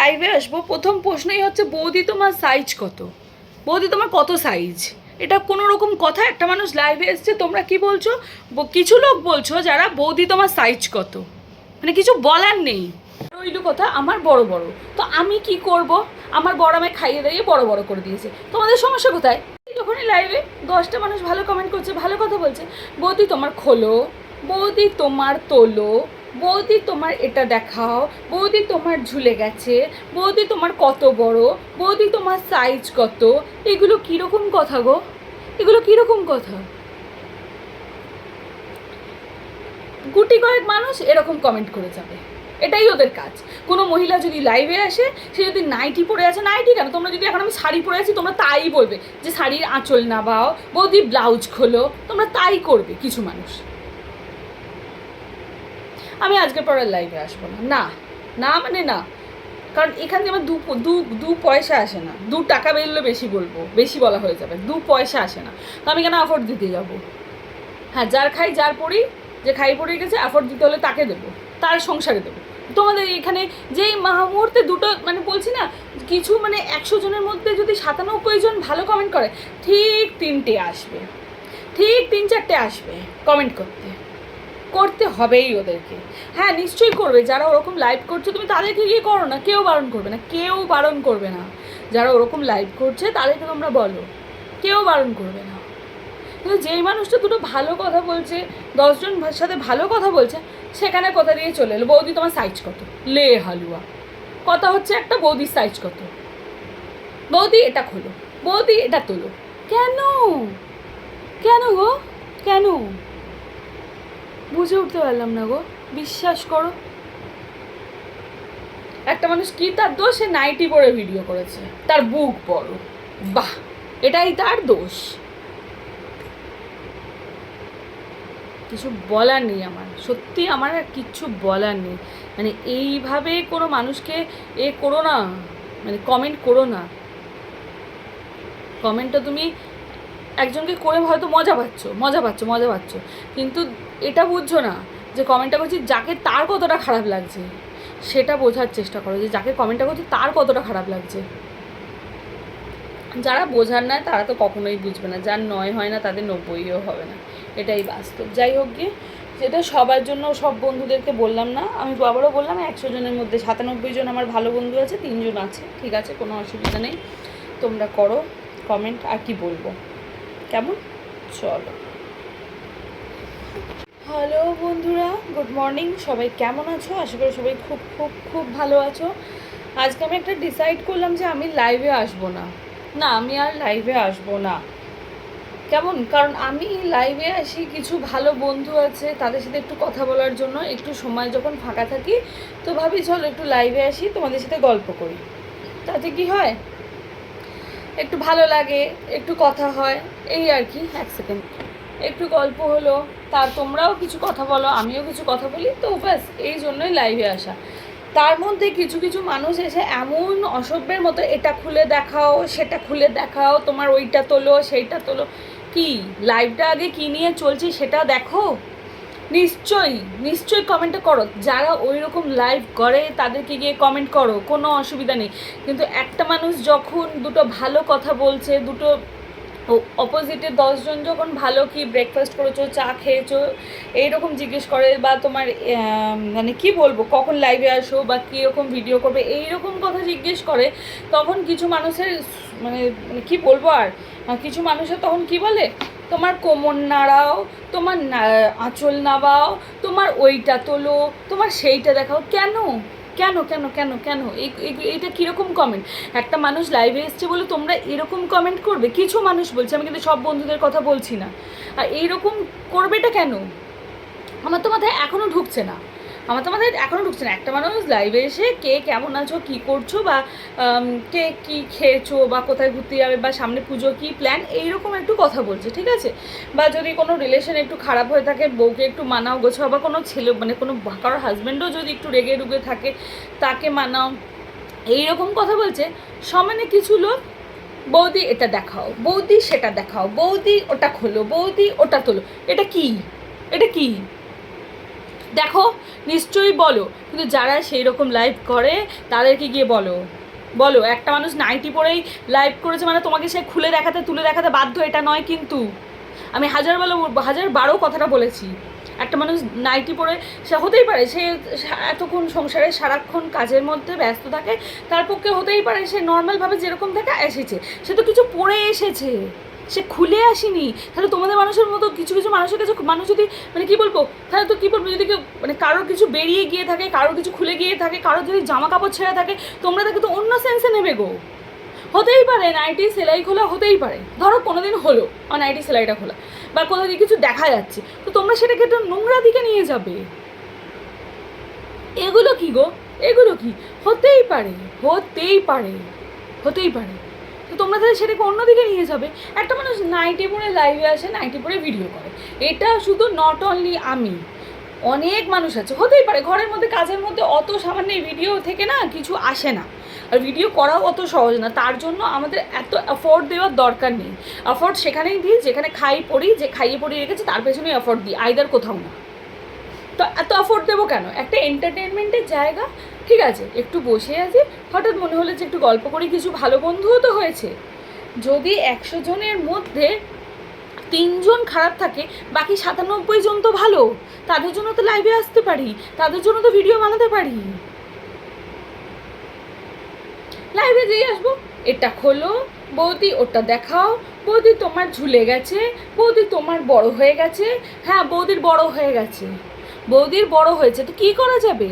লাইভে আসব, প্রথম প্রশ্নই হচ্ছে, বৌদি তোমার সাইজ কত? বৌদি তোমার কত সাইজ এটা কোনো রকম কথা, একটা মানুষ লাইভে এসছে, তোমরা কি বলছো? কিছু লোক বলছো যারা, বৌদি তোমার সাইজ কত? মানে কিছু বলার নেই। রইল কথা? আমার বড় বড়। তো আমি কি করব? আমার বড় আমায় খাইয়ে দাইয়ে বড় বড় করে দিয়েছে। তোমাদের সমস্যা কোথায়? যখনই লাইভে দশটা মানুষ ভালো কমেন্ট করছে, ভালো কথা বলছে, বৌদি তোমার খোলো, বৌদি তোমার তোলো। বৌদি তোমার এটা দেখাও, বৌদি তোমার ঝুলে গেছে, বৌদি তোমার কত বড়, বৌদি তোমার সাইজ কত, এগুলো কীরকম কথা গো? এগুলো কীরকম কথা? গুটি কয়েক মানুষ এরকম কমেন্ট করে যাবে। এটাই ওদের কাজ। কোনো মহিলা যদি লাইভে আসে, সে যদি নাইটি পরে আছে নাইটি কেন? তোমরা যদি এখন আমি শাড়ি পরে আছি, তোমরা তাই বলবে যে শাড়ির আঁচল নাবাও বৌদি ব্লাউজ খোলো, তোমরা তাই করবে কিছু মানুষ। আমি আজকের পর লাইভে আসব না। না না মানে না। কারণ এখান থেকে আমার দু দু দু পয়সা আসে না। দু টাকা বেরলে বেশি বলব, বেশি বলা হয়ে যাবে। দু পয়সা আসে না। তো আমি কেন অফার দিতে যাব? হ্যাঁ যার খাই যার পড়ি যে খাই পড়ে গেছে অ্যাফোর্ড দিতে হলে তাকে দেবো, তার সংসারে দেবো। তোমাদের এখানে যেই মহা- মুহূর্তে দুটো মানে বলছি না, কিছু মানে একশো জনের মধ্যে যদি সাতানব্বই জন ভালো কমেন্ট করে, ঠিক তিনটে আসবে। ঠিক তিন চারটে আসবে কমেন্ট করতে। করতে হবেই ওদেরকে। হ্যাঁ নিশ্চয়ই করবে। যারা ওরকম লাইভ করছে, তুমি তাদেরকে গিয়ে করো না, কেউ বারণ করবে না, কেউ বারণ করবে না। যারা ওরকম লাইভ করছে, তাদেরকে তোমরা বলো, কেউ বারণ করবে না। কিন্তু যেই মানুষটা দুটো ভালো কথা বলছে, দশজন সাথে ভালো কথা বলছে, সেখানে কথা দিয়ে চলে এলো। বৌদি তোমার সাইজ কত? লে হালুয়া। কথা হচ্ছে একটা বৌদির সাইজ কত? বৌদি এটা খোলো। বৌদি এটা তোলো। কেন? কেন গো? কেন? বুঝে উঠতে পারলাম না গো। বিশ্বাস করো। একটা মানুষ কি তার দোষ? সে নাইটি পরে ভিডিও করেছে। তার বুক বড়। বাহ, এটাই তার দোষ। কিছু বলার নেই আমার। সত্যি আমার আর কিচ্ছু বলার নেই। মানে এইভাবে কোনো মানুষকে এ করো না। মানে কমেন্ট করো না। কমেন্টটা তুমি একজনকে করে হয়তো মজা পাচ্ছ মজা পাচ্ছ মজা পাচ্ছ। কিন্তু এটা বুঝছ না, যে কমেন্টটা করছি, যাকে তার কতটা খারাপ লাগছে, সেটা বোঝার চেষ্টা করো, যে যাকে কমেন্টটা করছি, তার কতটা খারাপ লাগছে। যারা বোঝার না তারা তো কখনোই বুঝবে না, যার নয় হয় না, তাদের নব্বইও হবে না, এটাই বাস্তব। যাই হোক গিয়ে, যেটা সবার জন্য, সব বন্ধুদেরকে বললাম না, আমি আবারও বললাম, একশো জনের মধ্যে সাতানব্বই জন আমার ভালো বন্ধু আছে, তিনজন আছে, ঠিক আছে, কোনো অসুবিধা নেই, তোমরা করো কমেন্ট আর কি বলব? কেমন? চলো। হ্যালো বন্ধুরা, গুড মর্নিং। সবাই কেমন আছো? আশা করি সবাই খুব খুব খুব ভালো আছো। আজকে আমি একটা ডিসাইড করলাম যে আমি লাইভে আসব না। না, আমি আর লাইভে আসব না। কেমন? কারণ আমি লাইভে আসি, কিছু ভালো বন্ধু আছে, তাদের সাথে একটু কথা বলার জন্য, একটু সময় যখন ফাঁকা থাকি, তো ভাবি, চলো একটু লাইভে আসি, তোমাদের সাথে গল্প করি। তাতে কি হয়? একটু ভালো লাগে, একটু কথা হয়, এই আর কি, এক সেকেন্ড একটু গল্প হলো, তা তোমরাও কিছু কথা বলো, আমিও কিছু কথা বলি, তো ব্যাস, এই জন্যই লাইভে আসা। তার মধ্যে কিছু কিছু মানুষ এসে এমন অসভ্যের মতো, এটা খুলে দেখাও, সেটা খুলে দেখাও, তোমার ওইটা তোলো, সেইটা তোলো। কি লাইভটা আগে কি নিয়ে চলছে সেটা দেখো? নিশ্চয়ই নিশ্চয়ই কমেন্টটা করো। যারা ওই রকম লাইভ করে, তাদেরকে গিয়ে কমেন্ট করো, কোনো অসুবিধা নেই। কিন্তু একটা মানুষ যখন দুটো ভালো কথা বলছে, দুটো অপোজিটে দশজন যখন ভালো কি ব্রেকফাস্ট করেছ, চা খেয়েছো, এইরকম জিজ্ঞেস করে বা তোমার মানে কি বলব, কখন লাইভে আসো বা কীরকম ভিডিও করবে, এইরকম কথা জিজ্ঞেস করে, তখন কিছু মানুষের মানে মানে কি বলব আর কিছু মানুষের তখন কি বলে, তোমার কোমর নাড়াও, তোমার আঁচল নাবাও তোমার ওইটা তোলো, তোমার সেইটা দেখাও, কেন? কেন কেন কেন কেন? এটা কীরকম কমেন্ট একটা মানুষ লাইভে এসছে বলে তোমরা এরকম কমেন্ট করবে? কিছু মানুষ বলছে, আমি কিন্তু সব বন্ধুদের কথা বলছি না। আর এইরকম করবেটা কেন? আমার তো মাথায় এখনও ঢুকছে না। আমার তো মাথায় এখনও ঢুকছে না। একটা মানুষ লাইভে এসে কে কেমন আছো, কী করছ বা কে কী খেয়েছো বা কোথায় ঘুরতে যাবে বা সামনে পুজো কী প্ল্যান এইরকম একটু কথা বলছে, ঠিক আছে? বা যদি কোনো রিলেশন একটু খারাপ হয়ে থাকে, বউকে একটু মানাও, গোছাও বা কোনো ছেলে মানে কোনো কারোর হাজব্যান্ডও যদি একটু রেগে রুগে থাকে, তাকে মানাও, এইরকম কথা বলছে, সমানে কিছু লোক, বৌদি এটা দেখাও, বৌদি সেটা দেখাও, বৌদি ওটা খোলো, বৌদি ওটা তোলো, এটা কি? এটা কি? দেখো, নিশ্চয়ই বলো। কিন্তু যারা সেই রকম লাইভ করে, তাদেরকে গিয়ে বলো। বলো, একটা মানুষ নাইটি পরেই লাইভ করেছে মানে তোমাকে সে খুলে দেখাতে, তুলে দেখাতে বাধ্য, এটা নয় কিন্তু। আমি হাজার বলো হাজার বারো কথাটা বলেছি। একটা মানুষ নাইটি পরে সে হতেই পারে, সে এতক্ষণ সংসারে সারাক্ষণ কাজের মধ্যে ব্যস্ত থাকে, তার পক্ষে হতেই পারে, সে নর্মালভাবে যেরকম থাকে এসেছে। সে তো কিছু পরে এসেছে। সে খুলে আসেনি। তাহলে তোমাদের মানুষের মতো কিছু কিছু মানুষের কাছে মানুষ যদি মানে কি বলব? তাহলে তো কি বলব? যদি কেউ মানে কারোর কিছু বেরিয়ে গিয়ে থাকে, কারোর কিছু খুলে গিয়ে থাকে, কারোর যদি জামা কাপড় ছেঁড়া থাকে, তোমরা তাকে তো অন্য সেন্সে নেবে গো। হতেই পারে নাইটি সেলাই খোলা হতেই পারে। ধরো কোনো দিন হলো আর নাইটি সেলাইটা খোলা, বা কোনো দিয়ে কিছু দেখা যাচ্ছে, তো তোমরা সেটাকে তো নোংরা দিকে নিয়ে যাবে। এগুলো কি গো? এগুলো কি? হতেই পারে হতেই পারে হতেই পারে। তো তোমরা তাহলে সেটাকে অন্যদিকে নিয়ে যাবে। একটা মানুষ নাইটি পরে লাইভে আসে, নাইটি পরে ভিডিও করে। এটা শুধু নট অনলি আমি, অনেক মানুষ আছে। হতেই পারে, ঘরের মধ্যে, কাজের মধ্যে অত সামান্য ভিডিও থেকে না কিছু আসে না। আর ভিডিও করাও অত সহজ না। তার জন্য আমাদের এত অ্যাফোর্ড দেওয়ার দরকার নেই। অ্যাফোর্ড সেখানেই দিই, যেখানে খাই পড়ি, যে খাইয়ে পড়ি রেখেছে, তার পেছনেই অ্যাফোর্ড দিই আইদার কোথাও না। তো এত অ্যাফোর্ড দেবো কেন? একটা এন্টারটেনমেন্টের জায়গা, ঠিক আছে, একটু বসে আছি, হঠাৎ মনে হলো যে একটু গল্প করি, কিছু ভালো বন্ধুও তো হয়েছে। যদি একশো জনের মধ্যে তিনজন খারাপ থাকে, বাকি সাতানব্বই জন তো ভালো, তাদের জন্য তো লাইভে আসতে পারি, তাদের জন্য তো ভিডিও বানাতে পারি। লাইভে যেই আসব, এটা খোলো, বৌদি ওটা দেখাও, বৌদি তোমার ঝুলে গেছে, বৌদি তোমার বড় হয়ে গেছে হ্যাঁ বৌদির বড় হয়ে গেছে। বৌদির বড় হয়েছে তো কি করা যাবে?